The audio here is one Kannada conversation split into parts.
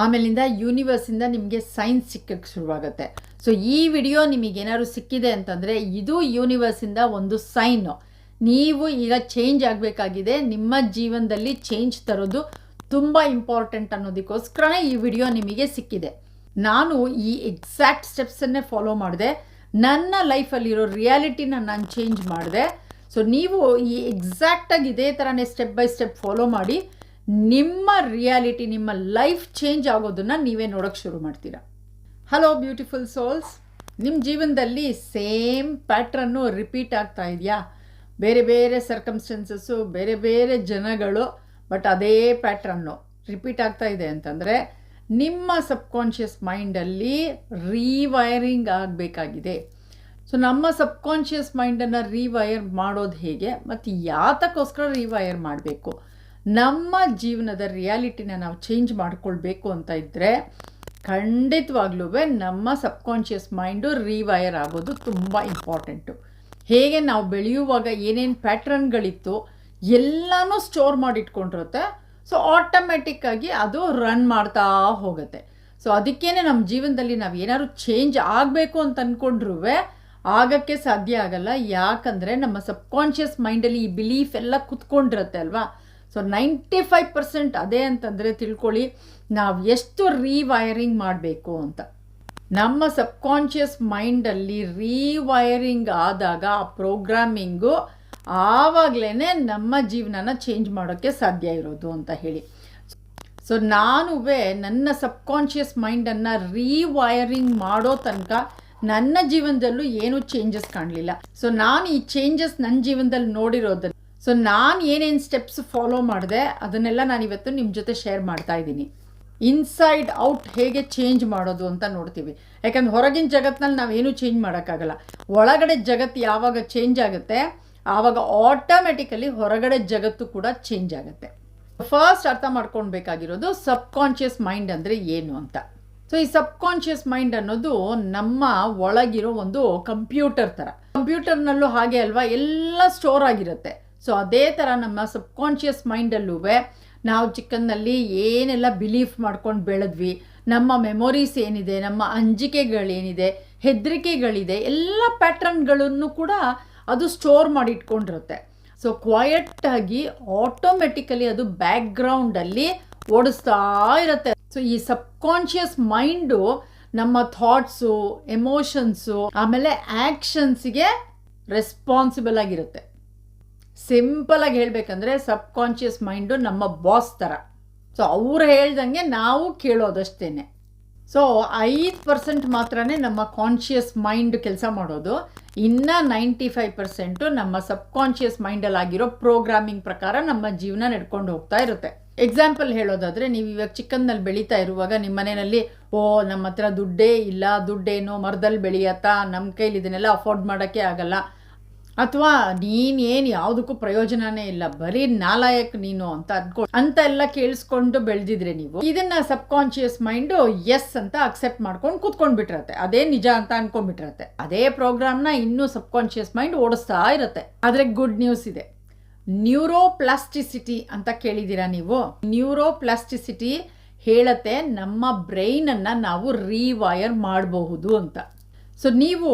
ಆಮೇಲಿಂದ ಯೂನಿವರ್ಸಿಂದ ನಿಮಗೆ ಸೈನ್ಸ್ ಸಿಕ್ಕಕ್ಕೆ ಶುರುವಾಗುತ್ತೆ. ಸೊ ಈ ವಿಡಿಯೋ ನಿಮಗೆ ಏನಾದ್ರು ಸಿಕ್ಕಿದೆ ಅಂತಂದರೆ, ಇದು ಯೂನಿವರ್ಸಿಂದ ಒಂದು ಸೈನು ನೀವು ಈಗ ಚೇಂಜ್ ಆಗಬೇಕಾಗಿದೆ, ನಿಮ್ಮ ಜೀವನದಲ್ಲಿ ಚೇಂಜ್ ತರೋದು ತುಂಬ ಇಂಪಾರ್ಟೆಂಟ್ ಅನ್ನೋದಕ್ಕೋಸ್ಕರ ಈ ವಿಡಿಯೋ ನಿಮಗೆ ಸಿಕ್ಕಿದೆ. ನಾನು ಈ ಎಕ್ಸಾಕ್ಟ್ ಸ್ಟೆಪ್ಸನ್ನೇ ಫಾಲೋ ಮಾಡಿದೆ. ನನ್ನ ಲೈಫಲ್ಲಿರೋ ರಿಯಾಲಿಟಿನ ನಾನು ಚೇಂಜ್ ಮಾಡಿದೆ. ಸೊ ನೀವು ಈ ಎಕ್ಸಾಕ್ಟಾಗಿ ಇದೇ ಥರನೇ ಸ್ಟೆಪ್ ಬೈ ಸ್ಟೆಪ್ ಫಾಲೋ ಮಾಡಿ. ನಿಮ್ಮ ರಿಯಾಲಿಟಿ ನಿಮ್ಮ ಲೈಫ್ ಚೇಂಜ್ ಆಗೋದನ್ನು ನೀವೇ ನೋಡೋಕ್ಕೆ ಶುರು ಮಾಡ್ತೀರಾ? ಹಲೋ ಬ್ಯೂಟಿಫುಲ್ ಸೋಲ್ಸ್ ನಿಮ್ಮ ಜೀವನದಲ್ಲಿ ಸೇಮ್ ಪ್ಯಾಟ್ರನ್ನು ರಿಪೀಟ್ ಆಗ್ತಾ ಇದೆಯಾ? ಬೇರೆ ಬೇರೆ ಸರ್ಕಮ್ಸ್ಟೆನ್ಸಸ್ಸು ಬೇರೆ ಬೇರೆ ಜನಗಳು ಬಟ್ ಅದೇ ಪ್ಯಾಟ್ರನ್ನು ರಿಪೀಟ್ ಆಗ್ತಾ ಇದೆ ಅಂತಂದರೆ, ನಿಮ್ಮ ಸಬ್ಕಾನ್ಷಿಯಸ್ ಮೈಂಡಲ್ಲಿ ರೀವೈರಿಂಗ್ ಆಗಬೇಕಾಗಿದೆ. ಸೊ ನಮ್ಮ ಸಬ್ಕಾನ್ಷಿಯಸ್ ಮೈಂಡನ್ನು ರೀವೈರ್ ಮಾಡೋದು ಹೇಗೆ? ಮತ್ತು ಯಾತಕ್ಕೋಸ್ಕರ ರೀವೈರ್ ಮಾಡಬೇಕು? ನಮ್ಮ ಜೀವನದ ರಿಯಾಲಿಟಿನ ನಾವು ಚೇಂಜ್ ಮಾಡ್ಕೊಳ್ಬೇಕು ಅಂತ ಇದ್ದರೆ ಖಂಡಿತವಾಗ್ಲೂ ನಮ್ಮ ಸಬ್ಕಾನ್ಷಿಯಸ್ ಮೈಂಡು ರೀವೈರ್ ಆಗೋದು ತುಂಬ ಇಂಪಾರ್ಟೆಂಟು. ಹೇಗೆ ನಾವು ಬೆಳೆಯುವಾಗ ಏನೇನು ಪ್ಯಾಟ್ರನ್ಗಳಿತ್ತು ಎಲ್ಲನೂ ಸ್ಟೋರ್ ಮಾಡಿಟ್ಕೊಂಡಿರುತ್ತೆ. ಸೊ ಆಟೋಮೆಟಿಕ್ಕಾಗಿ ಅದು ರನ್ ಮಾಡ್ತಾ ಹೋಗುತ್ತೆ. ಸೊ ಅದಕ್ಕೇ ನಮ್ಮ ಜೀವನದಲ್ಲಿ ನಾವು ಏನಾದ್ರು ಚೇಂಜ್ ಆಗಬೇಕು ಅಂತ ಅಂದ್ಕೊಂಡ್ರೂ ಆಗಕ್ಕೆ ಸಾಧ್ಯ ಆಗಲ್ಲ. ಯಾಕಂದರೆ ನಮ್ಮ ಸಬ್ಕಾನ್ಷಿಯಸ್ ಮೈಂಡಲ್ಲಿ ಈ ಬಿಲೀಫ್ ಎಲ್ಲ ಕುತ್ಕೊಂಡಿರುತ್ತೆ ಅಲ್ವಾ? ಸೊ ನೈಂಟಿ ಫೈವ್ ಪರ್ಸೆಂಟ್ ಅದೇ ಅಂತಂದರೆ ತಿಳ್ಕೊಳ್ಳಿ, ನಾವು ಎಷ್ಟು ರೀವೈರಿಂಗ್ ಮಾಡಬೇಕು ಅಂತ. ನಮ್ಮ ಸಬ್ಕಾನ್ಷಿಯಸ್ ಮೈಂಡಲ್ಲಿ ರೀವೈರಿಂಗ್ ಆದಾಗ ಆ ಪ್ರೋಗ್ರಾಮಿಂಗು ಆವಾಗಲೇ ನಮ್ಮ ಜೀವನನ ಚೇಂಜ್ ಮಾಡೋಕ್ಕೆ ಸಾಧ್ಯ ಇರೋದು ಅಂತ ಹೇಳಿ. ಸೊ ನಾನು ನನ್ನ ಸಬ್ಕಾನ್ಷಿಯಸ್ ಮೈಂಡನ್ನು ರೀವೈರಿಂಗ್ ಮಾಡೋ ತನಕ ನನ್ನ ಜೀವನದಲ್ಲೂ ಏನೂ ಚೇಂಜಸ್ ಕಾಣಲಿಲ್ಲ. ಸೊ ನಾನು ಈ ಚೇಂಜಸ್ ನನ್ನ ಜೀವನದಲ್ಲಿ ನೋಡಿರೋದನ್ನು ಸೊ ನಾನು ಏನೇನು ಸ್ಟೆಪ್ಸ್ ಫಾಲೋ ಮಾಡಿದೆ, ಅದನ್ನೆಲ್ಲ ನಾನು ಇವತ್ತು ನಿಮ್ಮ ಜೊತೆ ಶೇರ್ ಮಾಡ್ತಾ ಇದ್ದೀನಿ. ಇನ್ಸೈಡ್ ಔಟ್ ಹೇಗೆ ಚೇಂಜ್ ಮಾಡೋದು ಅಂತ ನೋಡ್ತೀವಿ. ಯಾಕಂದ್ರೆ ಹೊರಗಿನ ಜಗತ್ತಿನಲ್ಲಿ ನಾವೇನು ಚೇಂಜ್ ಮಾಡೋಕ್ಕಾಗಲ್ಲ. ಒಳಗಡೆ ಜಗತ್ತು ಯಾವಾಗ ಚೇಂಜ್ ಆಗುತ್ತೆ, ಆವಾಗ ಆಟೋಮೆಟಿಕಲಿ ಹೊರಗಡೆ ಜಗತ್ತು ಕೂಡ ಚೇಂಜ್ ಆಗುತ್ತೆ. ಫಸ್ಟ್ ಅರ್ಥ ಮಾಡ್ಕೊಳ್ಬೇಕಾಗಿರೋದು ಸಬ್ಕಾನ್ಷಿಯಸ್ ಮೈಂಡ್ ಅಂದರೆ ಏನು ಅಂತ. ಸೊ ಈ ಸಬ್ಕಾನ್ಷಿಯಸ್ ಮೈಂಡ್ ಅನ್ನೋದು ನಮ್ಮ ಒಳಗಿರೋ ಒಂದು ಕಂಪ್ಯೂಟರ್ ಥರ ಕಂಪ್ಯೂಟರ್ನಲ್ಲೂ ಹಾಗೆ ಅಲ್ವಾ, ಎಲ್ಲ ಸ್ಟೋರ್ ಆಗಿರುತ್ತೆ. ಸೊ ಅದೇ ಥರ ನಮ್ಮ ಸಬ್ಕಾನ್ಷಿಯಸ್ ಮೈಂಡಲ್ಲೂ ನಾವು ಚಿಕ್ಕನ್ನಲ್ಲಿ ಏನೆಲ್ಲ ಬಿಲೀಫ್ ಮಾಡ್ಕೊಂಡು ಬೆಳೆದ್ವಿ, ನಮ್ಮ ಮೆಮೊರೀಸ್ ಏನಿದೆ, ನಮ್ಮ ಅಂಜಿಕೆಗಳೇನಿದೆ, ಹೆದರಿಕೆಗಳಿದೆ, ಎಲ್ಲ ಪ್ಯಾಟ್ರನ್ಗಳನ್ನು ಕೂಡ ಅದು ಸ್ಟೋರ್ ಮಾಡಿ ಇಟ್ಕೊಂಡಿರುತ್ತೆ ಸೊ ಕ್ವಾಯಟ್ಟಾಗಿ ಆಟೋಮೆಟಿಕಲಿ ಅದು ಬ್ಯಾಕ್ಗ್ರೌಂಡಲ್ಲಿ ಓಡಿಸ್ತಾ ಇರುತ್ತೆ. ಸೊ ಈ ಸಬ್ಕಾನ್ಷಿಯಸ್ ಮೈಂಡು ನಮ್ಮ ಥಾಟ್ಸು ಎಮೋಷನ್ಸು ಆಮೇಲೆ ಆ್ಯಕ್ಷನ್ಸಿಗೆ ರೆಸ್ಪಾನ್ಸಿಬಲ್ ಆಗಿರುತ್ತೆ. ಸಿಂಪಲ್ ಆಗಿ ಹೇಳಬೇಕಂದ್ರೆ ಸಬ್ಕಾನ್ಷಿಯಸ್ ಮೈಂಡು ನಮ್ಮ ಬಾಸ್ ಥರ ಸೊ ಅವ್ರು ಹೇಳ್ದಂಗೆ ನಾವು ಕೇಳೋದಷ್ಟೇನೆ. ಸೊ ಐದು ಪರ್ಸೆಂಟ್ ಮಾತ್ರನೇ ನಮ್ಮ ಕಾನ್ಷಿಯಸ್ ಮೈಂಡ್ ಕೆಲಸ ಮಾಡೋದು. ಇನ್ನು ನೈಂಟಿ ಫೈವ್ ಪರ್ಸೆಂಟು ನಮ್ಮ ಸಬ್ಕಾನ್ಷಿಯಸ್ ಮೈಂಡಲ್ಲಿ ಆಗಿರೋ ಪ್ರೋಗ್ರಾಮಿಂಗ್ ಪ್ರಕಾರ ನಮ್ಮ ಜೀವನ ನಡ್ಕೊಂಡು ಹೋಗ್ತಾ ಇರುತ್ತೆ. ಎಕ್ಸಾಂಪಲ್ ಹೇಳೋದಾದರೆ, ನೀವು ಇವಾಗ ಚಿಕ್ಕನ್ನಲ್ಲಿ ಬೆಳೀತಾ ಇರುವಾಗ ನಿಮ್ಮ ಮನೆಯಲ್ಲಿ, ಓ ನಮ್ಮ ಹತ್ರ ದುಡ್ಡೇ ಇಲ್ಲ, ದುಡ್ಡೇನು ಮರದಲ್ಲಿ ಬೆಳೆಯತ್ತಾ? ನಮ್ಮ ಕೈಲಿ ಇದನ್ನೆಲ್ಲ ಅಫೋರ್ಡ್ ಮಾಡೋಕ್ಕೆ ಆಗಲ್ಲ. ಅಥವಾ ನೀನು ಏನು ಯಾವುದಕ್ಕೂ ಪ್ರಯೋಜನನೇ ಇಲ್ಲ, ಬರೀ ನಾಲಾಯಕ್ ನೀನು ಅಂತ ಅನ್ಕೊ ಅಂತ ಎಲ್ಲ ಕೇಳಿಸ್ಕೊಂಡು ಬೆಳೆದಿದ್ರೆ ನೀವು. ಇದನ್ನ ಸಬ್ಕಾನ್ಷಿಯಸ್ ಮೈಂಡು ಎಸ್ ಅಂತ ಅಕ್ಸೆಪ್ಟ್ ಮಾಡ್ಕೊಂಡು ಕೂತ್ಕೊಂಡ್ಬಿಟ್ಟಿರತ್ತೆ ಅದೇ ನಿಜ ಅಂತ ಅನ್ಕೊಂಡ್ಬಿಟ್ಟಿರತ್ತೆ ಅದೇ ಪ್ರೋಗ್ರಾಮ್ನ ಇನ್ನೂ ಸಬ್ಕಾನ್ಷಿಯಸ್ ಮೈಂಡ್ ಓಡಿಸ್ತಾ ಇರುತ್ತೆ. ಆದರೆ ಗುಡ್ ನ್ಯೂಸ್ ಇದೆ. ನ್ಯೂರೋಪ್ಲಾಸ್ಟಿಸಿಟಿ ಅಂತ ಕೇಳಿದ್ದೀರಾ ನೀವು? ನ್ಯೂರೋಪ್ಲಾಸ್ಟಿಸಿಟಿ ಹೇಳತ್ತೆ, ನಮ್ಮ ಬ್ರೈನನ್ನು ನಾವು ರೀವೈರ್ ಮಾಡಬಹುದು ಅಂತ. ಸೊ ನೀವು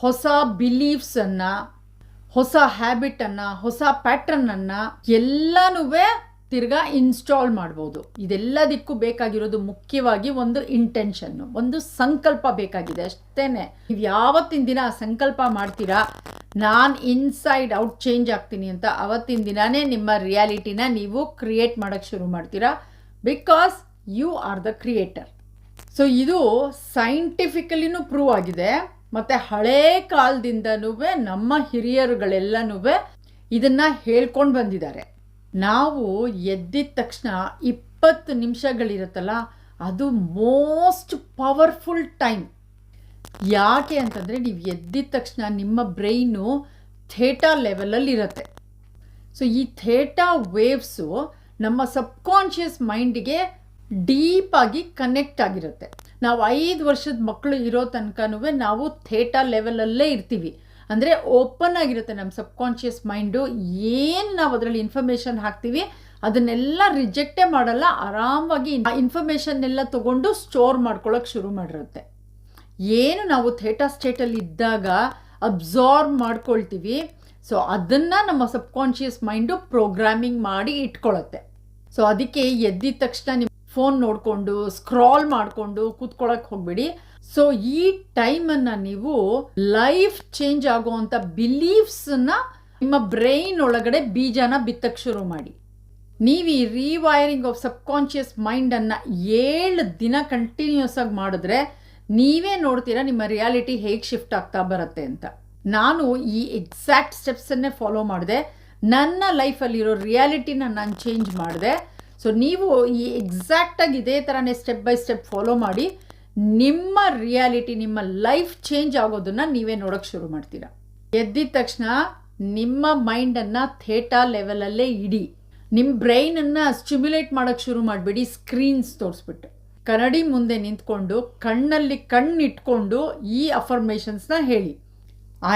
ಹೊಸ ಬಿಲೀಫ್ಸನ್ನು ಹೊಸ ಹ್ಯಾಬಿಟನ್ನು ಹೊಸ ಪ್ಯಾಟ್ರನ್ನನ್ನು ಎಲ್ಲನೂ ತಿರ್ಗಾ ಇನ್ಸ್ಟಾಲ್ ಮಾಡ್ಬೋದು. ಇದೆಲ್ಲದಕ್ಕೂ ಬೇಕಾಗಿರೋದು ಮುಖ್ಯವಾಗಿ ಒಂದು ಇಂಟೆನ್ಷನ್ನು ಒಂದು ಸಂಕಲ್ಪ ಬೇಕಾಗಿದೆ ಅಷ್ಟೇ ನೀವು ಯಾವತ್ತಿನ ದಿನ ಸಂಕಲ್ಪ ಮಾಡ್ತೀರಾ? ನಾನು ಇನ್ಸೈಡ್ ಔಟ್ ಚೇಂಜ್ ಆಗ್ತೀನಿ ಅಂತ ಅವತ್ತಿನ ದಿನನೇ ನಿಮ್ಮ ರಿಯಾಲಿಟಿನ ನೀವು ಕ್ರಿಯೇಟ್ ಮಾಡೋಕ್ಕೆ ಶುರು ಮಾಡ್ತೀರಾ? Because you are the creator so ಇದು ಸೈಂಟಿಫಿಕಲಿನೂ ಪ್ರೂವ್ ಆಗಿದೆ. ಮತ್ತು ಹಳೇ ಕಾಲದಿಂದನೂ ನಮ್ಮ ಹಿರಿಯರುಗಳೆಲ್ಲನೂ ಇದನ್ನು ಹೇಳ್ಕೊಂಡು ಬಂದಿದ್ದಾರೆ. ನಾವು ಎದ್ದಿದ ತಕ್ಷಣ ಇಪ್ಪತ್ತು ನಿಮಿಷಗಳಿರುತ್ತಲ್ಲ, ಅದು ಮೋಸ್ಟ್ ಪವರ್ಫುಲ್ ಟೈಮ್. ಯಾಕೆ ಅಂತಂದರೆ ನೀವು ಎದ್ದಿದ ತಕ್ಷಣ ನಿಮ್ಮ ಬ್ರೈನು ಥೇಟಾ ಲೆವೆಲಲ್ಲಿ ಇರುತ್ತೆ ಸೊ, ಈ ಥೇಟಾ ವೇವ್ಸು ನಮ್ಮ ಸಬ್ಕಾನ್ಷಿಯಸ್ ಮೈಂಡಿಗೆ ಡೀಪಾಗಿ ಕನೆಕ್ಟ್ ಆಗಿರುತ್ತೆ. ನಾವು ಐದು ವರ್ಷದ ಮಕ್ಕಳು ಇರೋ ತನಕನೂ ನಾವು ಥೇಟಾ ಲೆವೆಲಲ್ಲೇ ಇರ್ತೀವಿ. ಅಂದರೆ ಓಪನ್ ಆಗಿರುತ್ತೆ ನಮ್ಮ ಸಬ್ಕಾನ್ಷಿಯಸ್ ಮೈಂಡು. ಏನು ನಾವು ಅದರಲ್ಲಿ ಇನ್ಫಾರ್ಮೇಷನ್ ಹಾಕ್ತೀವಿ, ಅದನ್ನೆಲ್ಲ ರಿಜೆಕ್ಟೇ ಮಾಡಲ್ಲ, ಆರಾಮಾಗಿ ಇನ್ಫಾರ್ಮೇಷನ್ ಎಲ್ಲ ತಗೊಂಡು ಸ್ಟೋರ್ ಮಾಡ್ಕೊಳ್ಳೋಕೆ ಶುರು ಮಾಡಿರುತ್ತೆ. ಏನು ನಾವು ಥೇಟಾ ಸ್ಟೇಟಲ್ಲಿ ಇದ್ದಾಗ ಅಬ್ಸಾರ್ಬ್ ಮಾಡ್ಕೊಳ್ತೀವಿ. ಸೊ ಅದನ್ನು ನಮ್ಮ ಸಬ್ಕಾನ್ಷಿಯಸ್ ಮೈಂಡು ಪ್ರೋಗ್ರಾಮಿಂಗ್ ಮಾಡಿ ಇಟ್ಕೊಳ್ಳುತ್ತೆ ಸೊ ಅದಕ್ಕೆ ಎದ್ದಿದ ತಕ್ಷಣ ಫೋನ್ ನೋಡಿಕೊಂಡು ಸ್ಕ್ರಾಲ್ ಮಾಡಿಕೊಂಡು ಕೂತ್ಕೊಳ್ಳೋಕೆ ಹೋಗಬೇಡಿ. ಸೊ ಈ ಟೈಮನ್ನು ನೀವು ಲೈಫ್ ಚೇಂಜ್ ಆಗುವಂಥ ಬಿಲೀಫ್ಸನ್ನು ನಿಮ್ಮ ಬ್ರೈನ್ ಒಳಗಡೆ ಬೀಜನ ಬಿತ್ತಕ್ಕೆ ಶುರು ಮಾಡಿ. ನೀವು ಈ ರೀವೈರಿಂಗ್ ಆಫ್ ಸಬ್ಕಾನ್ಷಿಯಸ್ ಮೈಂಡನ್ನು ಏಳು ದಿನ ಕಂಟಿನ್ಯೂಸ್ ಆಗಿ ಮಾಡಿದ್ರೆ ನೀವೇ ನೋಡ್ತೀರಾ ನಿಮ್ಮ ರಿಯಾಲಿಟಿ ಹೇಗೆ ಶಿಫ್ಟ್ ಆಗ್ತಾ ಬರುತ್ತೆ ಅಂತ. ನಾನು ಈ ಎಕ್ಸಾಕ್ಟ್ ಸ್ಟೆಪ್ಸನ್ನೇ ಫಾಲೋ ಮಾಡಿದೆ. ನನ್ನ ಲೈಫಲ್ಲಿರೋ ರಿಯಾಲಿಟಿನ ನಾನು ಚೇಂಜ್ ಮಾಡಿದೆ. ಸೊ ನೀವು ಈ ಎಕ್ಸಾಕ್ಟಾಗಿ ಇದೇ ಥರನೇ ಸ್ಟೆಪ್ ಬೈ ಸ್ಟೆಪ್ ಫಾಲೋ ಮಾಡಿ ನಿಮ್ಮ ರಿಯಾಲಿಟಿ ನಿಮ್ಮ ಲೈಫ್ ಚೇಂಜ್ ಆಗೋದನ್ನು ನೀವೇ ನೋಡೋಕ್ಕೆ ಶುರು ಮಾಡ್ತೀರಾ. ಎದ್ದಿದ ತಕ್ಷಣ ನಿಮ್ಮ ಮೈಂಡನ್ನು ಥೇಟಾ ಲೆವೆಲಲ್ಲೇ ಇಡಿ. ನಿಮ್ಮ ಬ್ರೈನನ್ನು ಸ್ಟಿಮ್ಯುಲೇಟ್ ಮಾಡೋಕ್ಕೆ ಶುರು ಮಾಡಿಬಿಡಿ ಸ್ಕ್ರೀನ್ಸ್ ತೋರಿಸ್ಬಿಟ್ಟು. ಕನ್ನಡಿ ಮುಂದೆ ನಿಂತ್ಕೊಂಡು, ಕಣ್ಣಲ್ಲಿ ಕಣ್ಣಿಟ್ಕೊಂಡು ಈ ಅಫರ್ಮೇಷನ್ಸ್ನ ಹೇಳಿ.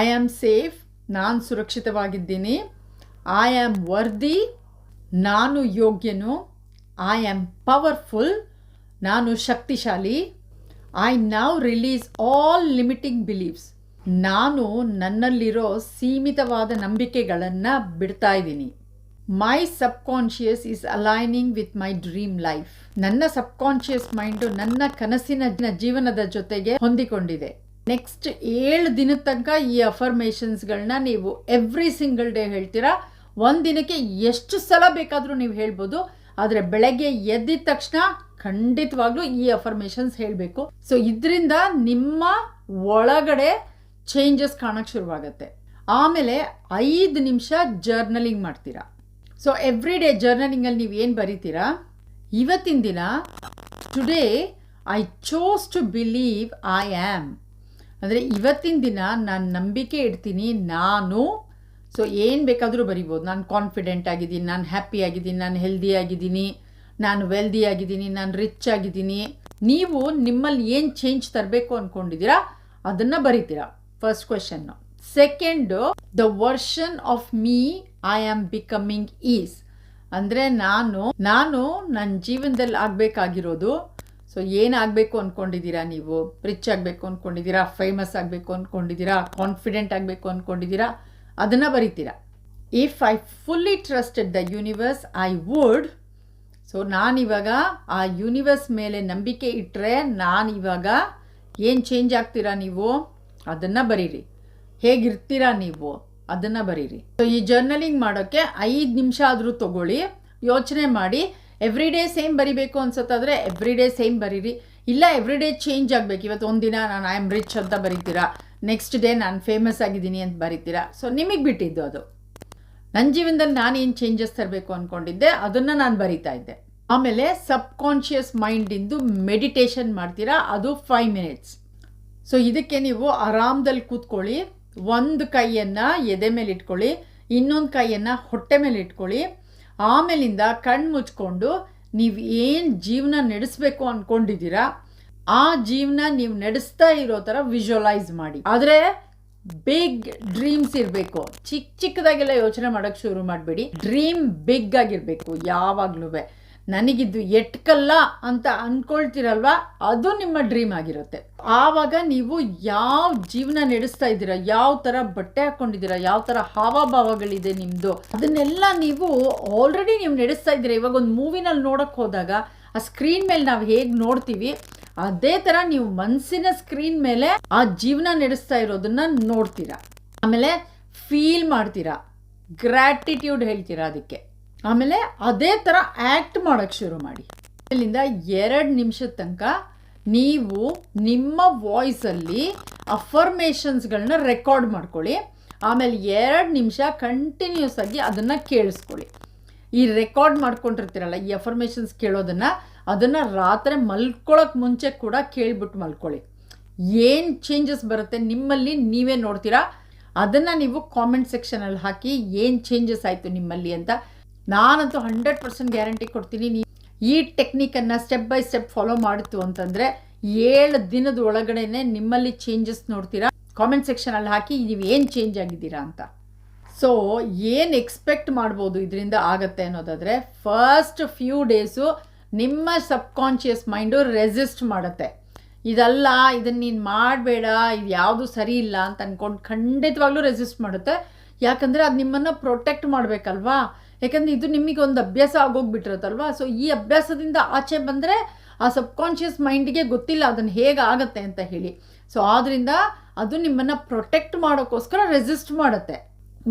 ಐ ಆಮ್ ಸೇಫ್ ನಾನು ಸುರಕ್ಷಿತವಾಗಿದ್ದೀನಿ. ಐ ಆಮ್ ವರ್ದಿ ನಾನು ಯೋಗ್ಯನು ಐ ಆಮ್ ಪವರ್ಫುಲ್ ನಾನು ಶಕ್ತಿಶಾಲಿ. ಐ ನಾವ್ ರಿಲೀಸ್ ಆಲ್ ಲಿಮಿಟಿಂಗ್ ಬಿಲೀವ್ಸ್ ನಾನು ನನ್ನಲ್ಲಿರೋ ಸೀಮಿತವಾದ ನಂಬಿಕೆಗಳನ್ನು ಬಿಡ್ತಾ ಇದ್ದೀನಿ. My subconscious is aligning with my dream life ನನ್ನ ಸಬ್ಕಾನ್ಷಿಯಸ್ ಮೈಂಡು ನನ್ನ ಕನಸಿನ ಜೀವನದ ಜೊತೆಗೆ ಹೊಂದಿಕೊಂಡಿದೆ. ನೆಕ್ಸ್ಟ್ ಏಳು ದಿನದ ತನಕ ಈ ಅಫರ್ಮೇಷನ್ಸ್ಗಳನ್ನ ನೀವು ಎವ್ರಿ ಸಿಂಗಲ್ ಡೇ ಹೇಳ್ತೀರಾ? ಒಂದು ದಿನಕ್ಕೆ ಎಷ್ಟು ಸಲ ಬೇಕಾದರೂ ನೀವು ಹೇಳ್ಬೋದು. ಆದರೆ ಬೆಳಗ್ಗೆ ಎದ್ದಿದ ತಕ್ಷಣ ಖಂಡಿತವಾಗ್ಲೂ ಈ ಅಫರ್ಮೇಷನ್ಸ್ ಹೇಳಬೇಕು. ಸೊ ಇದರಿಂದ ನಿಮ್ಮ ಒಳಗಡೆ ಚೇಂಜಸ್ ಕಾಣಕ್ಕೆ ಶುರುವಾಗುತ್ತೆ. ಆಮೇಲೆ ಐದು ನಿಮಿಷ ಜರ್ನಲಿಂಗ್ ಮಾಡ್ತೀರಾ. ಸೊ ಎವ್ರಿ ಡೇ ಜರ್ನಲಿಂಗಲ್ಲಿ ನೀವು ಏನು ಬರೀತೀರಾ? ಇವತ್ತಿನ ದಿನ today I chose to believe I am ಅಂದರೆ ಇವತ್ತಿನ ದಿನ ನಾನು ನಂಬಿಕೆ ಇಡ್ತೀನಿ, ನಾನು ಸೊ ಏನು ಬೇಕಾದರೂ ಬರಿಬೋದು. ನಾನು ಕಾನ್ಫಿಡೆಂಟ್ ಆಗಿದ್ದೀನಿ, ನಾನು ಹ್ಯಾಪಿ ಆಗಿದ್ದೀನಿ, ನಾನು ಹೆಲ್ದಿ ಆಗಿದ್ದೀನಿ, ನಾನು ವೆಲ್ದಿ ಆಗಿದ್ದೀನಿ, ನಾನು ರಿಚ್ ಆಗಿದ್ದೀನಿ. ನೀವು ನಿಮ್ಮಲ್ಲಿ ಏನು ಚೇಂಜ್ ತರಬೇಕು ಅಂದ್ಕೊಂಡಿದ್ದೀರಾ ಅದನ್ನು ಬರಿತೀರಾ. First question second the version of me I am becoming is ಅಂದರೆ ನಾನು ನಾನು ನನ್ನ ಜೀವನದಲ್ಲಿ ಆಗಬೇಕಾಗಿರೋದು. ಸೊ ಏನಾಗಬೇಕು ಅಂದ್ಕೊಂಡಿದ್ದೀರಾ ನೀವು? ರಿಚ್ ಆಗಬೇಕು ಅಂದ್ಕೊಂಡಿದ್ದೀರಾ ಫೇಮಸ್ ಆಗಬೇಕು ಅಂದ್ಕೊಂಡಿದ್ದೀರಾ ಕಾನ್ಫಿಡೆಂಟ್ ಆಗಬೇಕು ಅಂದ್ಕೊಂಡಿದ್ದೀರಾ ಅದನ್ನು ಬರಿತೀರಾ. If I fully trusted the universe I would so ನಾನಿವಾಗ ಆ ಯೂನಿವರ್ಸ್ ಮೇಲೆ ನಂಬಿಕೆ ಇಟ್ಟರೆ ನಾನಿವಾಗ ಏನು ಚೇಂಜ್ ಆಗ್ತೀರಾ ನೀವು? ಅದನ್ನು ಬರೀರಿ. ಹೇಗಿರ್ತೀರಾ ನೀವು? ಅದನ್ನು ಬರೀರಿ. ಸೊ ಈ ಜರ್ನಲಿಂಗ್ ಮಾಡೋಕ್ಕೆ ಐದು ನಿಮಿಷ ಆದರೂ ತಗೊಳ್ಳಿ. ಯೋಚನೆ ಮಾಡಿ. ಎವ್ರಿ ಡೇ ಸೇಮ್ ಬರಿಬೇಕು ಅನ್ಸತ್ತಾದರೆ ಎವ್ರಿ ಡೇ ಸೇಮ್ ಬರೀರಿ. ಇಲ್ಲ ಎವ್ರಿ ಡೇ ಚೇಂಜ್ ಆಗಬೇಕು. ಇವತ್ತು ಒಂದಿನ ನಾನು ಐ ಆಮ್ ರಿಚ್ ಅಂತ ಬರೀತೀರಾ? ನೆಕ್ಸ್ಟ್ ಡೇ ನಾನು ಫೇಮಸ್ ಆಗಿದ್ದೀನಿ ಅಂತ ಬರೀತೀರಾ? ಸೊ ನಿಮಗೆ ಬಿಟ್ಟಿದ್ದು ಅದು. ನನ್ನ ಜೀವನದಲ್ಲಿ ನಾನು ಏನು ಚೇಂಜಸ್ ತರಬೇಕು ಅಂದ್ಕೊಂಡಿದ್ದೆ ಅದನ್ನು ನಾನು ಬರಿತಾ ಇದ್ದೆ. ಆಮೇಲೆ ಸಬ್ ಕಾನ್ಷಿಯಸ್ ಮೈಂಡಿಂದು ಮೆಡಿಟೇಷನ್ ಮಾಡ್ತೀರಾ? ಅದು ಫೈವ್ ಮಿನಿಟ್ಸ್ ಸೊ ಇದಕ್ಕೆ ನೀವು ಆರಾಮದಲ್ಲಿ ಕೂತ್ಕೊಳ್ಳಿ, ಒಂದು ಕೈಯನ್ನು ಎದೆ ಮೇಲೆ ಇಟ್ಕೊಳ್ಳಿ, ಇನ್ನೊಂದು ಕೈಯನ್ನು ಹೊಟ್ಟೆ ಮೇಲೆ ಇಟ್ಕೊಳ್ಳಿ, ಆಮೇಲಿಂದ ಕಣ್ಣು ಮುಚ್ಕೊಂಡು ನೀವು ಏನು ಜೀವನ ನಡೆಸಬೇಕು ಅಂದ್ಕೊಂಡಿದ್ದೀರಾ ಆ ಜೀವನ ನೀವು ನಡೆಸ್ತಾ ಇರೋ ಥರ ವಿಜುವಲೈಸ್ ಮಾಡಿ. ಆದರೆ ಬಿಗ್ ಡ್ರೀಮ್ಸ್ ಇರಬೇಕು. ಚಿಕ್ಕ ಚಿಕ್ಕದಾಗೆಲ್ಲ ಯೋಚನೆ ಮಾಡೋಕ್ಕೆ ಶುರು ಮಾಡಬೇಡಿ. ಡ್ರೀಮ್ ಬಿಗ್ ಆಗಿರಬೇಕು ಯಾವಾಗಲೂ ನನಗಿದ್ದು ಎಟ್ಕಲ್ಲ ಅಂತ ಅಂದ್ಕೊಳ್ತೀರಲ್ವ ಅದು ನಿಮ್ಮ ಡ್ರೀಮ್ ಆಗಿರುತ್ತೆ. ಆವಾಗ ನೀವು ಯಾವ ಜೀವನ ನಡೆಸ್ತಾ ಇದ್ದೀರಾ? ಯಾವ ಥರ ಬಟ್ಟೆ ಹಾಕ್ಕೊಂಡಿದ್ದೀರಾ ಯಾವ ಥರ ಹಾವಭಾವಗಳಿದೆ ನಿಮ್ಮದು ಅದನ್ನೆಲ್ಲ ನೀವು ಆಲ್ರೆಡಿ ನೀವು ನಡೆಸ್ತಾ ಇದ್ದೀರಾ. ಇವಾಗ ಒಂದು ಮೂವಿನಲ್ಲಿ ನೋಡೋಕ್ಕೆ ಹೋದಾಗ ಆ ಸ್ಕ್ರೀನ್ ಮೇಲೆ ನಾವು ಹೇಗೆ ನೋಡ್ತೀವಿ, ಅದೇ ಥರ ನೀವು ಮನಸ್ಸಿನ ಸ್ಕ್ರೀನ್ ಮೇಲೆ ಆ ಜೀವನ ನಡೆಸ್ತಾ ಇರೋದನ್ನ ನೋಡ್ತೀರಾ. ಆಮೇಲೆ ಫೀಲ್ ಮಾಡ್ತೀರಾ. ಗ್ರ್ಯಾಟಿಟ್ಯೂಡ್ ಹೇಳ್ತೀರಾ ಅದಕ್ಕೆ. ಆಮೇಲೆ ಅದೇ ಥರ ಆ್ಯಕ್ಟ್ ಮಾಡೋಕ್ಕೆ ಶುರು ಮಾಡಿ. ಅಲ್ಲಿಂದ ಎರಡು ನಿಮಿಷದ ತನಕ ನೀವು ನಿಮ್ಮ ವಾಯ್ಸಲ್ಲಿ ಅಫರ್ಮೇಷನ್ಸ್ಗಳನ್ನ ರೆಕಾರ್ಡ್ ಮಾಡ್ಕೊಳ್ಳಿ. ಆಮೇಲೆ ಎರಡು ನಿಮಿಷ ಕಂಟಿನ್ಯೂಸ್ ಆಗಿ ಅದನ್ನು ಕೇಳಿಸ್ಕೊಳ್ಳಿ. ಈ ರೆಕಾರ್ಡ್ ಮಾಡ್ಕೊಂಡಿರ್ತೀರಲ್ಲ, ಈ ಅಫರ್ಮೇಷನ್ಸ್ ಕೇಳೋದನ್ನು, ಅದನ್ನು ರಾತ್ರಿ ಮಲ್ಕೊಳ್ಳೋಕೆ ಮುಂಚೆ ಕೂಡ ಕೇಳಿಬಿಟ್ಟು ಮಲ್ಕೊಳ್ಳಿ. ಏನು ಚೇಂಜಸ್ ಬರುತ್ತೆ ನಿಮ್ಮಲ್ಲಿ ನೀವೇ ನೋಡ್ತೀರಾ? ಅದನ್ನು ನೀವು ಕಾಮೆಂಟ್ ಸೆಕ್ಷನಲ್ಲಿ ಹಾಕಿ ಏನು ಚೇಂಜಸ್ ಆಯಿತು ನಿಮ್ಮಲ್ಲಿ ಅಂತ ನಾನಂತೂ ಹಂಡ್ರೆಡ್ ಪರ್ಸೆಂಟ್ ಗ್ಯಾರಂಟಿ ಕೊಡ್ತೀನಿ, ನೀ ಈ ಟೆಕ್ನಿಕನ್ನು ಸ್ಟೆಪ್ ಬೈ ಸ್ಟೆಪ್ ಫಾಲೋ ಮಾಡಿತು ಅಂತಂದರೆ ಏಳು ದಿನದ ಒಳಗಡೆನೆ ನಿಮ್ಮಲ್ಲಿ ಚೇಂಜಸ್ ನೋಡ್ತೀರಾ? ಕಾಮೆಂಟ್ ಸೆಕ್ಷನಲ್ಲಿ ಹಾಕಿ ನೀವು ಏನು ಚೇಂಜ್ ಆಗಿದ್ದೀರಾ ಅಂತ. ಸೊ ಏನು ಎಕ್ಸ್ಪೆಕ್ಟ್ ಮಾಡ್ಬೋದು ಇದರಿಂದ ಆಗತ್ತೆ ಅನ್ನೋದಾದರೆ ಫಸ್ಟ್ ಫ್ಯೂ ಡೇಸು ನಿಮ್ಮ ಸಬ್ಕಾನ್ಷಿಯಸ್ ಮೈಂಡು ರೆಸಿಸ್ಟ್ ಮಾಡುತ್ತೆ. ಇದಲ್ಲ ಇದನ್ನು ನೀನು ಮಾಡಬೇಡ, ಇದು ಯಾವುದು ಸರಿ ಇಲ್ಲ ಅಂತ ಅಂದ್ಕೊಂಡು ಖಂಡಿತವಾಗ್ಲೂ ರೆಸಿಸ್ಟ್ ಮಾಡುತ್ತೆ. ಯಾಕಂದರೆ ಅದು ನಿಮ್ಮನ್ನು ಪ್ರೊಟೆಕ್ಟ್ ಮಾಡಬೇಕಲ್ವಾ? ಯಾಕಂದರೆ ಇದು ನಿಮಗೆ ಒಂದು ಅಭ್ಯಾಸ ಆಗೋಗ್ಬಿಟ್ಟಿರುತ್ತಲ್ವಾ? ಸೊ ಈ ಅಭ್ಯಾಸದಿಂದ ಆಚೆ ಬಂದರೆ ಆ ಸಬ್ಕಾನ್ಷಿಯಸ್ ಮೈಂಡಿಗೆ ಗೊತ್ತಿಲ್ಲ ಅದನ್ನು ಹೇಗೆ ಆಗುತ್ತೆ ಅಂತ ಹೇಳಿ. ಸೊ ಆದ್ದರಿಂದ ಅದು ನಿಮ್ಮನ್ನು ಪ್ರೊಟೆಕ್ಟ್ ಮಾಡೋಕ್ಕೋಸ್ಕರ ರೆಸಿಸ್ಟ್ ಮಾಡುತ್ತೆ.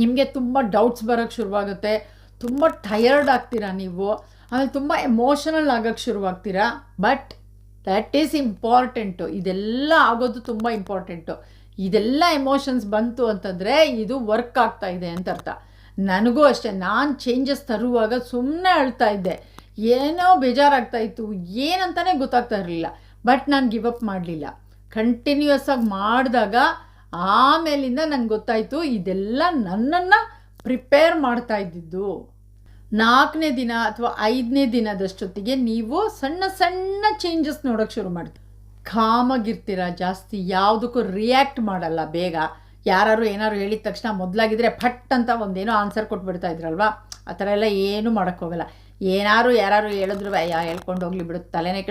ನಿಮಗೆ ತುಂಬ ಡೌಟ್ಸ್ ಬರೋಕ್ಕೆ ಶುರುವಾಗುತ್ತೆ. ತುಂಬ ಟಯರ್ಡ್ ಆಗ್ತೀರಾ ನೀವು? ಆಮೇಲೆ ತುಂಬ ಎಮೋಷನಲ್ ಆಗೋಕ್ಕೆ ಶುರುವಾಗ್ತೀರಾ? ಬಟ್ ದ್ಯಾಟ್ ಈಸ್ ಇಂಪಾರ್ಟೆಂಟು ಇದೆಲ್ಲ ಆಗೋದು ತುಂಬ ಇಂಪಾರ್ಟೆಂಟು ಇದೆಲ್ಲ ಎಮೋಷನ್ಸ್ ಬಂತು ಅಂತಂದರೆ ಇದು ವರ್ಕ್ ಆಗ್ತಾ ಇದೆ ಅಂತ ಅರ್ಥ. ನನಗೂ ಅಷ್ಟೇ, ನಾನು ಚೇಂಜಸ್ ತರುವಾಗ ಸುಮ್ಮನೆ ಅಳ್ತಾ ಇದ್ದೆ. ಏನೋ ಬೇಜಾರಾಗ್ತಾ ಇತ್ತು, ಏನಂತಾನೆ ಗೊತ್ತಾಗ್ತಾ ಇರಲಿಲ್ಲ. ಬಟ್ ನಾನು ಗಿವ್ ಅಪ್ ಮಾಡಲಿಲ್ಲ. ಕಂಟಿನ್ಯೂಯಸ್ ಆಗಿ ಮಾಡಿದಾಗ ಆಮೇಲಿಂದ ನನಗೆ ಗೊತ್ತಾಯಿತು, ಇದೆಲ್ಲ ನನ್ನನ್ನು ಪ್ರಿಪೇರ್ ಮಾಡ್ತಾ ಇದ್ದಿದ್ದು. ನಾಲ್ಕನೇ ದಿನ ಅಥವಾ ಐದನೇ ದಿನದಷ್ಟೊತ್ತಿಗೆ ನೀವು ಸಣ್ಣ ಸಣ್ಣ ಚೇಂಜಸ್ ನೋಡೋಕ್ಕೆ ಶುರು ಮಾಡ್ತೀವಿ ಕಾಮಾಗಿರ್ತೀರ ಜಾಸ್ತಿ, ಯಾವುದಕ್ಕೂ ರಿಯಾಕ್ಟ್ ಮಾಡಲ್ಲ ಬೇಗ. ಯಾರು ಏನಾದ್ರು ಹೇಳಿದ ತಕ್ಷಣ ಮೊದಲಾಗಿದ್ರೆ ಫಟ್ ಅಂತ ಒಂದೇನೋ ಆನ್ಸರ್ ಕೊಟ್ಬಿಡ್ತಾ ಇದ್ರಲ್ವಾ? ಆ ಥರ ಎಲ್ಲ ಏನೂ ಮಾಡೋಕ್ಕೋಗಲ್ಲ ಏನಾರು ಯಾರು ಹೇಳಿದ್ರು ಹೇಳ್ಕೊಂಡು ಹೋಗ್ಲಿ ಬಿಡು, ತಲೆನೇ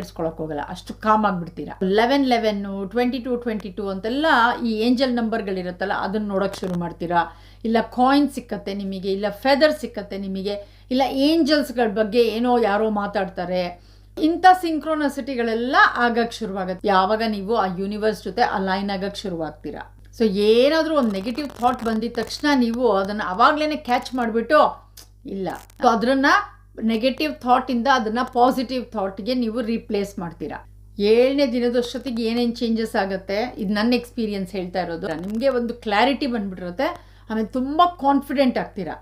ಹೋಗಲ್ಲ. ಅಷ್ಟು calm ಆಗಿಬಿಡ್ತೀರಾ? Eleven eleven twenty two twenty two ಅಂತೆಲ್ಲ ಈ ಏಂಜಲ್ ನಂಬರ್ಗಳಿರುತ್ತಲ್ಲ ಅದನ್ನು ನೋಡೋಕ್ಕೆ ಶುರು ಮಾಡ್ತೀರಾ? ಇಲ್ಲ ಕಾಯಿನ್ ಸಿಕ್ಕತ್ತೆ ನಿಮಗೆ, ಇಲ್ಲ ಫೆದರ್ ಸಿಕ್ಕತ್ತೆ ನಿಮಗೆ, ಇಲ್ಲ ಏಂಜಲ್ಸ್ಗಳ ಬಗ್ಗೆ ಏನೋ ಯಾರೋ ಮಾತಾಡ್ತಾರೆ. ಇಂಥ ಸಿಂಕ್ರೋನಸಿಟಿಗಳೆಲ್ಲ ಆಗಕ್ಕೆ ಶುರುವಾಗುತ್ತೆ. ಯಾವಾಗ ನೀವು ಆ ಯೂನಿವರ್ಸ್ ಜೊತೆ ಅಲೈನ್ ಆಗಕ್ಕೆ ಶುರುವಾಗ್ತೀರಾ? ಸೊ ಏನಾದರೂ ಒಂದು ನೆಗೆಟಿವ್ ಥಾಟ್ ಬಂದಿದ ತಕ್ಷಣ ನೀವು ಅದನ್ನು ಅವಾಗಲೇ ಕ್ಯಾಚ್ ಮಾಡಿಬಿಟ್ಟು, ಇಲ್ಲ. ಸೊ ಅದನ್ನು ನೆಗೆಟಿವ್ ಥಾಟಿಂದ ಅದನ್ನು ಪಾಸಿಟಿವ್ ಥಾಟ್ಗೆ ನೀವು ರೀಪ್ಲೇಸ್ ಮಾಡ್ತೀರಾ. ಏಳನೇ ದಿನದಷ್ಟೊತ್ತಿಗೆ ಏನೇನು ಚೇಂಜಸ್ ಆಗುತ್ತೆ? ಇದು ನನ್ನ ಎಕ್ಸ್ಪೀರಿಯನ್ಸ್ ಹೇಳ್ತಾ ಇರೋದು. ನಿಮಗೆ ಒಂದು ಕ್ಲಾರಿಟಿ ಬಂದ್ಬಿಟ್ಟಿರುತ್ತೆ. ಆಮೇಲೆ ತುಂಬ ಕಾನ್ಫಿಡೆಂಟ್ ಆಗ್ತೀರಾ.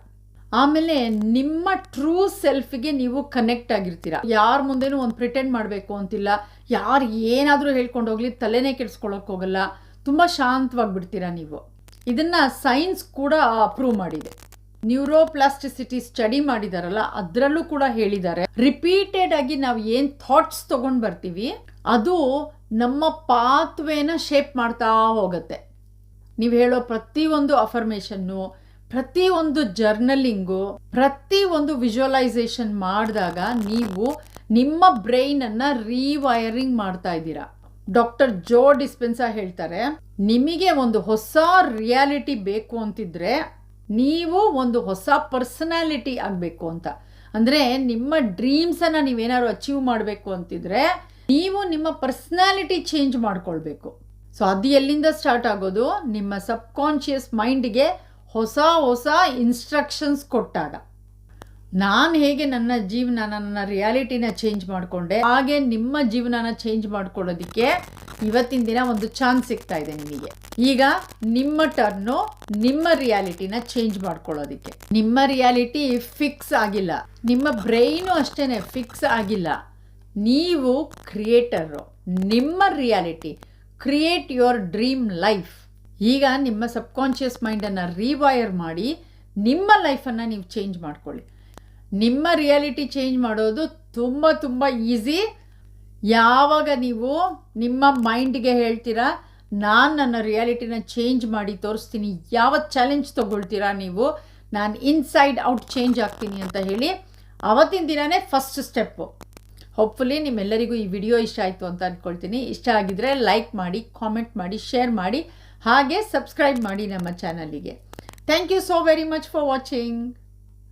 ಆಮೇಲೆ ನಿಮ್ಮ ಟ್ರೂ ಸೆಲ್ಫಿಗೆ ನೀವು ಕನೆಕ್ಟ್ ಆಗಿರ್ತೀರ. ಯಾರ ಮುಂದೆನೂ ಒಂದು ಪ್ರಿಟೆಂಡ್ ಮಾಡಬೇಕು ಅಂತಿಲ್ಲ. ಯಾರು ಏನಾದರೂ ಹೇಳ್ಕೊಂಡು ಹೋಗಲಿ, ತಲೆನೇ ಕೆಡಿಸ್ಕೊಳ್ಳೋಕ್ಕೋಗಲ್ಲ ಹೋಗಲ್ಲ. ತುಂಬ ಶಾಂತವಾಗಿ ಬಿಡ್ತೀರಾ ನೀವು? ಇದನ್ನು ಸೈನ್ಸ್ ಕೂಡ ಅಪ್ರೂವ್ ಮಾಡಿದೆ. ನ್ಯೂರೋಪ್ಲಾಸ್ಟಿಸಿಟಿ ಸ್ಟಡಿ ಮಾಡಿದಾರಲ್ಲ, ಅದರಲ್ಲೂ ಕೂಡ ಹೇಳಿದ್ದಾರೆ. ರಿಪೀಟೆಡ್ ಆಗಿ ನಾವು ಏನು ಥಾಟ್ಸ್ ತೊಗೊಂಡು ಬರ್ತೀವಿ, ಅದು ನಮ್ಮ ಪಾತ್ವೇನ ಶೇಪ್ ಮಾಡ್ತಾ ಹೋಗುತ್ತೆ. ನೀವು ಹೇಳೋ ಪ್ರತಿಯೊಂದು ಅಫರ್ಮೇಷನ್ನು, ಪ್ರತಿಯೊಂದು ಜರ್ನಲಿಂಗು, ಪ್ರತಿಯೊಂದು ವಿಜುವಲೈಸೇಷನ್ ಮಾಡಿದಾಗ ನೀವು ನಿಮ್ಮ ಬ್ರೈನನ್ನು ರೀವೈರಿಂಗ್ ಮಾಡ್ತಾ ಇದ್ದೀರಾ. ಡಾಕ್ಟರ್ ಜೋ ಡಿಸ್ಪೆನ್ಸಾ ಹೇಳ್ತಾರೆ, ನಿಮಗೆ ಒಂದು ಹೊಸ ರಿಯಾಲಿಟಿ ಬೇಕು ಅಂತಿದ್ರೆ ನೀವು ಒಂದು ಹೊಸ ಪರ್ಸನಾಲಿಟಿ ಆಗಬೇಕು ಅಂತ. ಅಂದರೆ ನಿಮ್ಮ ಡ್ರೀಮ್ಸನ್ನು ನೀವೇನಾದ್ರು ಅಚೀವ್ ಮಾಡಬೇಕು ಅಂತಿದ್ರೆ ನೀವು ನಿಮ್ಮ ಪರ್ಸ್ನಾಲಿಟಿ ಚೇಂಜ್ ಮಾಡ್ಕೊಳ್ಬೇಕು. ಸೊ ಅದು ಎಲ್ಲಿಂದ ಸ್ಟಾರ್ಟ್ ಆಗೋದು? ನಿಮ್ಮ ಸಬ್ಕಾನ್ಷಿಯಸ್ ಮೈಂಡ್ಗೆ ಹೊಸ ಹೊಸ ಇನ್ಸ್ಟ್ರಕ್ಷನ್ಸ್ ಕೊಟ್ಟಾಗ. ನಾನು ಹೇಗೆ ನನ್ನ ಜೀವನ, ನನ್ನ ರಿಯಾಲಿಟಿನ ಚೇಂಜ್ ಮಾಡಿಕೊಂಡೆ, ಹಾಗೆ ನಿಮ್ಮ ಜೀವನನ ಚೇಂಜ್ ಮಾಡ್ಕೊಳ್ಳೋದಕ್ಕೆ ಇವತ್ತಿನ ದಿನ ಒಂದು ಚಾನ್ಸ್ ಸಿಗ್ತಾ ಇದೆ ನಿಮಗೆ. ಈಗ ನಿಮ್ಮ ಟರ್ನು ನಿಮ್ಮ ರಿಯಾಲಿಟಿನ ಚೇಂಜ್ ಮಾಡ್ಕೊಳ್ಳೋದಕ್ಕೆ. ನಿಮ್ಮ ರಿಯಾಲಿಟಿ ಫಿಕ್ಸ್ ಆಗಿಲ್ಲ. ನಿಮ್ಮ ಬ್ರೈನು ಅಷ್ಟೇ ಫಿಕ್ಸ್ ಆಗಿಲ್ಲ. ನೀವು ಕ್ರಿಯೇಟರು ನಿಮ್ಮ reality create your dream life ಈಗ ನಿಮ್ಮ ಸಬ್ಕಾನ್ಷಿಯಸ್ ಮೈಂಡನ್ನು ರಿವೈರ್ ಮಾಡಿ ನಿಮ್ಮ ಲೈಫನ್ನು ನೀವು ಚೇಂಜ್ ಮಾಡ್ಕೊಳ್ಳಿ. ನಿಮ್ಮ ರಿಯಾಲಿಟಿ ಚೇಂಜ್ ಮಾಡೋದು ತುಂಬ ತುಂಬ ಈಸಿ. ಯಾವಾಗ ನೀವು ನಿಮ್ಮ ಮೈಂಡ್ಗೆ ಹೇಳ್ತೀರಾ, ನಾನು ನನ್ನ ರಿಯಾಲಿಟಿನ ಚೇಂಜ್ ಮಾಡಿ ತೋರಿಸ್ತೀನಿ ಯಾವ ಚಾಲೆಂಜ್ ತೊಗೊಳ್ತೀರಾ ನೀವು, ನಾನು ಇನ್ಸೈಡ್ ಔಟ್ ಚೇಂಜ್ ಆಗ್ತೀನಿ ಅಂತ ಹೇಳಿ, ಅವತ್ತಿನ ದಿನವೇ ಫಸ್ಟ್ ಸ್ಟೆಪ್ಪು. ಹೋಪ್ಫುಲಿ ನಿಮ್ಮೆಲ್ಲರಿಗೂ ಈ ವಿಡಿಯೋ ಇಷ್ಟ ಆಯಿತು ಅಂತ ಅಂದ್ಕೊಳ್ತೀನಿ ಇಷ್ಟ ಆಗಿದ್ರೆ ಲೈಕ್ ಮಾಡಿ, ಕಾಮೆಂಟ್ ಮಾಡಿ, ಶೇರ್ ಮಾಡಿ, ಹಾಗೆ ಸಬ್ಸ್ಕ್ರೈಬ್ ಮಾಡಿ ನಮ್ಮ ಚಾನಲಿಗೆ. Thank you so very much for watching